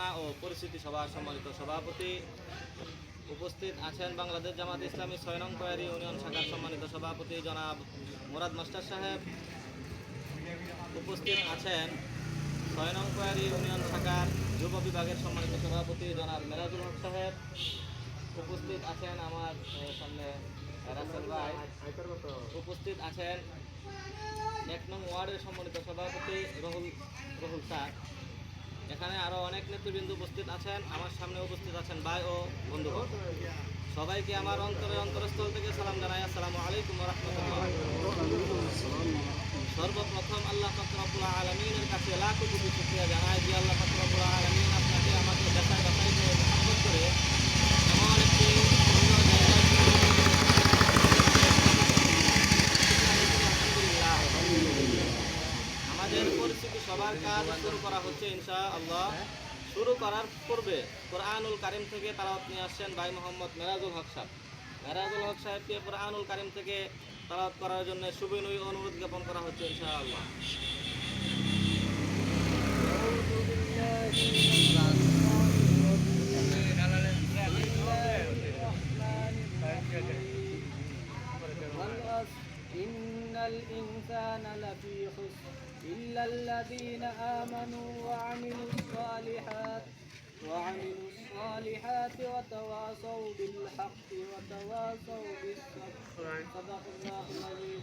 পরিকল্পনা ও পরিস্থিতি সভার সম্মানিত সভাপতি উপস্থিত আছেন বাংলাদেশ জামাত ইসলামী ছয় নং কয়ারি ইউনিয়ন শাখার সম্মানিত সভাপতি জনাব মুরাদ মাস্টার সাহেব। উপস্থিত আছেন ছয় নং কয়ারি ইউনিয়ন শাখার যুব বিভাগের সম্মানিত সভাপতি জনাব মেরাজুল হক সাহেব। উপস্থিত আছেন আমার সামনে রাসেল ভাই। উপস্থিত আছেন এক নং ওয়ার্ডের সম্মানিত সভাপতি রহুল রহুল স্যার। এখানে আরও অনেক নেতৃবৃন্দ উপস্থিত আছেন, আমার সামনে উপস্থিত আছেন ভাই ও বন্ধু সবাইকে আমার অন্তরে অন্তরস্থল থেকে সালাম জানাই। আসসালামু আলাইকুম রহমতুল্লাহ। সর্বপ্রথম আল্লাহ আলমিনের কাছে লাখ কোটি শুক্রিয়া জানাই যে আল্লাহ সবার কাজ শুরু করা হচ্ছে ইনশা আল্লাহ শুরু করার পূর্বে কোরআনুল কারিম থেকে তালাওয়াত নিয়ে আসছেন ভাই মোহাম্মদ মেরাজুল হক সাহেব মেরাজুল হক সাহেবকে কোরআনুল কারিম থেকে তালাওয়াত করার জন্য সুবিনয় অনুরোধ জ্ঞাপন করা হচ্ছে ইনশা আল্লাহ والعصر إن الإنسان لفي خسر الذين آمنوا وعملوا الصالحات وعملوا الصالحات وتواصوا بالحق وتواصوا بالصبر. صدق الله العظيم.